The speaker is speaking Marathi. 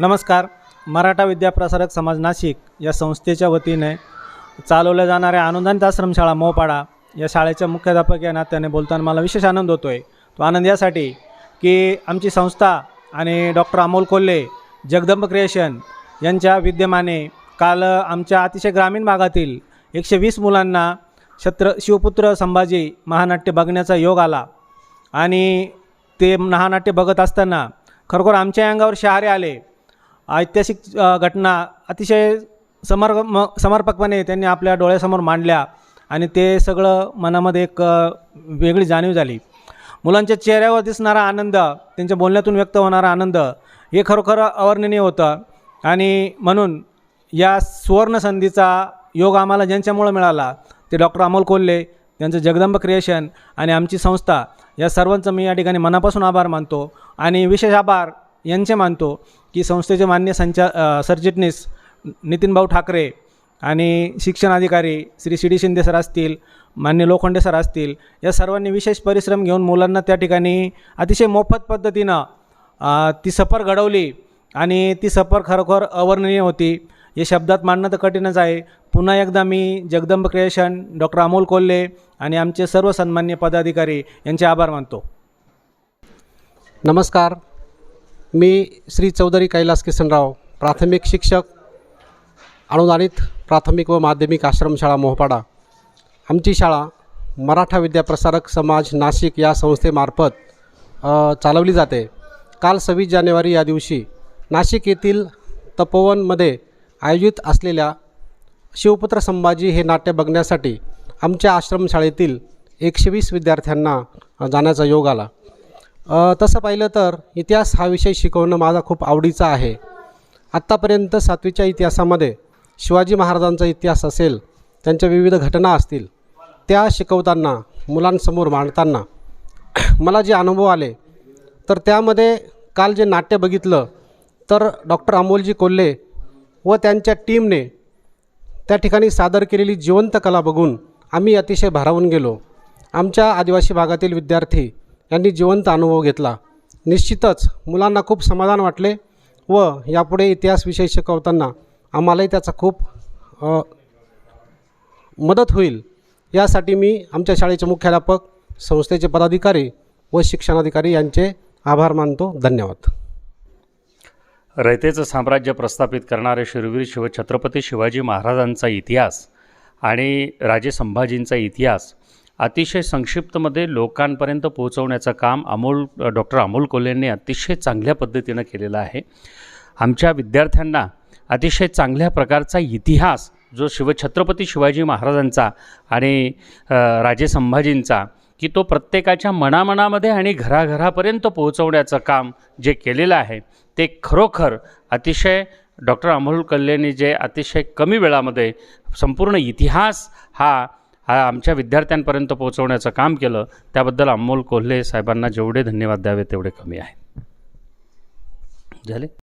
नमस्कार. मराठा विद्याप्रसारक समाज नाशिक या संस्थेच्या वतीने चालवल्या जाणाऱ्या आनंदांत आश्रमशाळा मोपाडा या शाळेच्या मुख्याध्यापक या नात्याने बोलताना मला विशेष आनंद होतो आहे तो आनंद यासाठी की आमची संस्था आणि डॉक्टर अमोल कोल्हे जगदंब क्रिएशन यांच्या विद्यमाने काल आमच्या अतिशय ग्रामीण भागातील एकशे वीस मुलांना छत्र शिवपुत्र संभाजी महानाट्य बघण्याचा योग आला. आणि ते महानाट्य बघत असताना खरोखर आमच्या अंगावर शहारे आले. ऐतिहासिक घटना अतिशय समर म समर्पकपणे त्यांनी आपल्या डोळ्यासमोर मांडल्या आणि ते सगळं मनामध्ये एक वेगळी जाणीव झाली. मुलांच्या चेहऱ्यावर दिसणारा आनंद त्यांच्या बोलण्यातून व्यक्त होणारा आनंद हे खरोखर अवर्णनीय होतं. आणि म्हणून या सुवर्णसंधीचा योग आम्हाला ज्यांच्यामुळं मिळाला ते डॉक्टर अमोल कोल्हे त्यांचं जगदंब क्रिएशन आणि आमची संस्था या सर्वांचं मी या ठिकाणी मनापासून आभार मानतो. आणि विशेष आभार यांचे मानतो की संस्थेचे मान्य संचा सरचिटणीस नितीनभाऊ ठाकरे आणि शिक्षण अधिकारी Shri C D Shinde sir असतील मान्य लोखंडे सर असतील या सर्वांनी विशेष परिश्रम घेऊन मुलांना त्या ठिकाणी अतिशय मोफत पद्धतीनं ती सफर घडवली आणि ती सफर खरोखर अवर्णनीय होती. हे शब्दात मांडणं तर कठीणच आहे. पुन्हा एकदा मी जगदंब क्रिएशन डॉक्टर अमोल कोल्हे आणि आमचे सर्व सन्मान्य पदाधिकारी यांचे आभार मानतो. नमस्कार. मी श्री चौधरी कैलास किसनराव प्राथमिक शिक्षक अनुदानित प्राथमिक व माध्यमिक आश्रमशाळा मोहपाडा. आमची शाळा मराठा विद्याप्रसारक समाज नाशिक या संस्थेमार्फत चालवली जाते. काल सव्वीस जानेवारी या दिवशी नाशिक येथील तपोवनमध्ये आयोजित असलेल्या शिवपुत्र संभाजी हे नाट्य बघण्यासाठी आमच्या आश्रमशाळेतील एकशे वीस विद्यार्थ्यांना जाण्याचा योग आला. तसं पाहिलं तर इतिहास हा विषय शिकवणं माझा खूप आवडीचा आहे. आत्तापर्यंत सातवीच्या इतिहासामध्ये शिवाजी महाराजांचा इतिहास असेल त्यांच्या विविध घटना असतील त्या शिकवताना मुलांसमोर मांडताना मला जे अनुभव आले तर त्यामध्ये काल जे नाट्य बघितलं तर डॉक्टर अमोलजी कोल्हे व त्यांच्या टीमने त्या ठिकाणी सादर केलेली जिवंत कला बघून आम्ही अतिशय भारावून गेलो. आमच्या आदिवासी भागातील विद्यार्थी यांनी जिवंत अनुभव घेतला. निश्चितच मुलांना खूप समाधान वाटले व यापुढे इतिहास विषय शिकवताना आम्हालाही त्याचा खूप मदत होईल. यासाठी मी आमच्या शाळेचे मुख्याध्यापक संस्थेचे पदाधिकारी व शिक्षणाधिकारी यांचे आभार मानतो. धन्यवाद. रयतेचं साम्राज्य प्रस्थापित करणारे शूरवीर शिवछत्रपती शिवाजी महाराजांचा इतिहास आणि राजे संभाजींचा इतिहास अतिशय संक्षिप्तमध्ये लोकांपर्यंत पोहोचवण्याचं काम अमोल डॉक्टर अमोल कोल्हेंनी अतिशय चांगल्या पद्धतीनं केलेलं आहे. आमच्या विद्यार्थ्यांना अतिशय चांगल्या प्रकारचा इतिहास जो शिवछत्रपती शिवाजी महाराजांचा आणि राजे संभाजींचा की तो प्रत्येकाच्या मनामनामध्ये आणि घराघरापर्यंत पोहोचवण्याचं काम जे केलेलं आहे ते खरोखर अतिशय डॉक्टर अमोल कल्लेनी जे अतिशय कमी वेळामध्ये संपूर्ण इतिहास हा हा आमच्या विद्यार्थ्यांपर्यंत पोहोचवण्याचं काम केलं त्याबद्दल अमोल कोल्हे साहेबांना जेवढे धन्यवाद द्यावे तेवढे कमी आहे. झाले?